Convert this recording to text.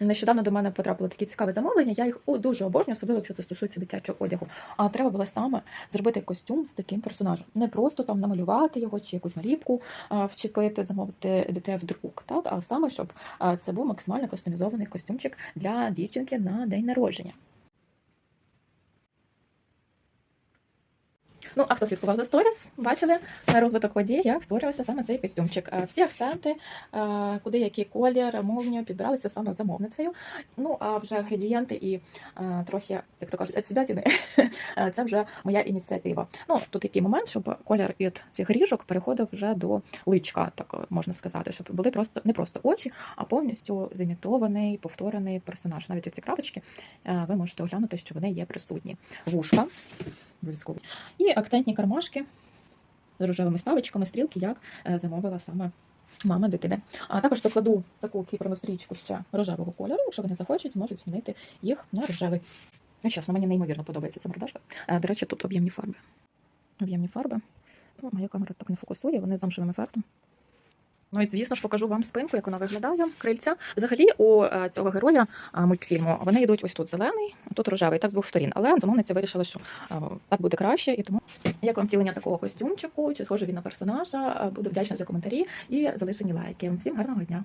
Нещодавно до мене потрапило такі цікаві замовлення. Я їх о, дуже обожнюю, особливо якщо це стосується дитячого одягу. А треба було саме зробити костюм з таким персонажем. Не просто там намалювати його чи якусь наліпку вчепити, замовити дітей в друк, так а саме щоб це був максимально кастомізований костюмчик для дівчинки на день народження. Ну, а хто слідкував за сторіс, бачили на розвиток подій, як створювався саме цей костюмчик. Е, Всі акценти, е, куди який колір, молнію підбиралися саме замовницею. Ну, а вже інгредієнти і е, трохи, як то кажуть, відсібятіни, це вже моя ініціатива. Ну, тут такий момент, щоб колір від цих ріжок переходив вже до личка, так можна сказати, щоб були просто не просто очі, а повністю зімітований, повторений персонаж. Навіть оці крапочки ви можете оглянути, що вони є присутні. Вушка обов'язково. І акцентні кармашки з рожевими ставочками, стрілки, як е, замовила саме мама дитини. А також докладу таку кіпрану стрічку ще рожевого кольору. Якщо вони захочуть, зможуть змінити їх на рожевий. Ну, чесно, мені неймовірно подобається ця продажа. Е, До речі, тут об'ємні фарби. Об'ємні фарби. Ну, моя камера так не фокусує, вони з замшевим ефектом. Ну і звісно ж покажу вам спинку, як вона виглядає, крильця. Взагалі у е, цього героя мультфільму вони йдуть ось тут зелений, тут рожевий, так з двох сторін. Але замовниця вирішила, що е, так буде краще, і тому як вам цілення такого костюмчику, чи схоже він на персонажа, е, буду вдячна за коментарі і залишені лайки. Всім гарного дня!